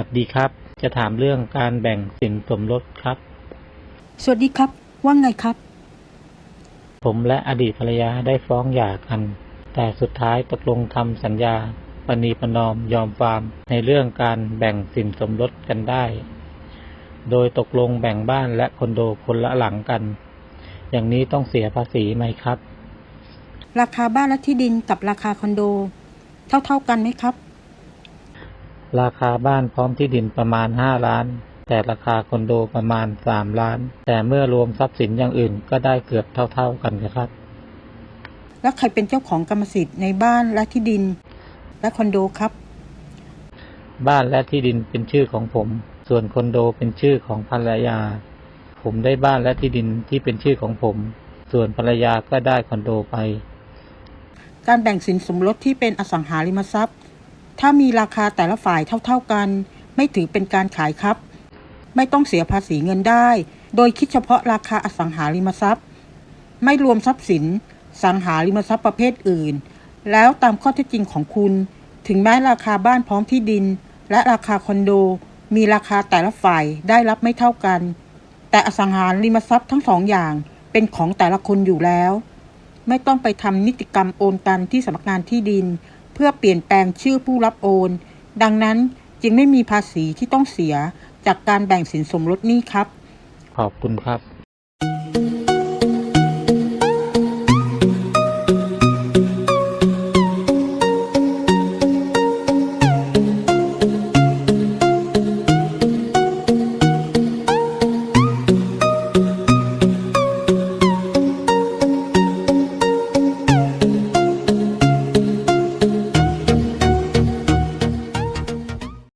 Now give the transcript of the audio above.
สวัสดีครับ จะถามเรื่องการแบ่งสินสมรสครับ สวัสดีครับ ว่าไงครับ ผมและอดีตภรรยาได้ฟ้องหย่ากัน แต่สุดท้ายตกลงทำสัญญาปณีประนอมยอมความในเรื่องการแบ่งสินสมรสกันได้ โดยตกลงแบ่งบ้านและคอนโดคนละหลังกัน อย่างนี้ต้องเสียภาษีไหมครับ ราคาบ้านและที่ดินกับราคาคอนโด เท่าๆกันไหมครับ ราคาบ้านพร้อมที่ดินประมาณห้าล้าน แต่ราคาคอนโดประมาณสามล้าน แต่เมื่อรวมทรัพย์สินอย่างอื่นก็ได้เกือบเท่า ๆกันครับ แล้วใครเป็นเจ้าของกรรมสิทธิ์ในบ้านและที่ดิน และคอนโดครับ บ้านและที่ดินเป็นชื่อของผม ส่วนคอนโดเป็นชื่อของภรรยา ผมได้บ้านและที่ดินที่เป็นชื่อของผม ส่วนภรรยาก็ได้คอนโดไป การแบ่งสินสมรสที่เป็นอสังหาริมทรัพย์ ถ้ามีราคาแต่ละฝ่ายเท่าๆกัน ไม่ถือเป็นการขายครับ ไม่ต้องเสียภาษีเงินได้ โดยคิดเฉพาะราคาอสังหาริมทรัพย์ ไม่รวมทรัพย์สิน สังหาริมทรัพย์ประเภทอื่น แล้วตามข้อเท็จจริงของคุณ ถึงแม้ราคาบ้านพร้อมที่ดิน และราคาคอนโด มีราคาแต่ละฝ่ายได้รับไม่เท่ากัน แต่อสังหาริมทรัพย์ทั้งสองอย่างเป็นของแต่ละคนอยู่แล้ว ไม่ต้องไปทำนิติกรรมโอนกันที่สำนักงานที่ดิน เพื่อเปลี่ยนแปลงชื่อผู้รับโอน ดังนั้นจึงไม่มีภาษีที่ต้องเสียจากการแบ่งสินสมรสนี้ครับ ขอบคุณครับ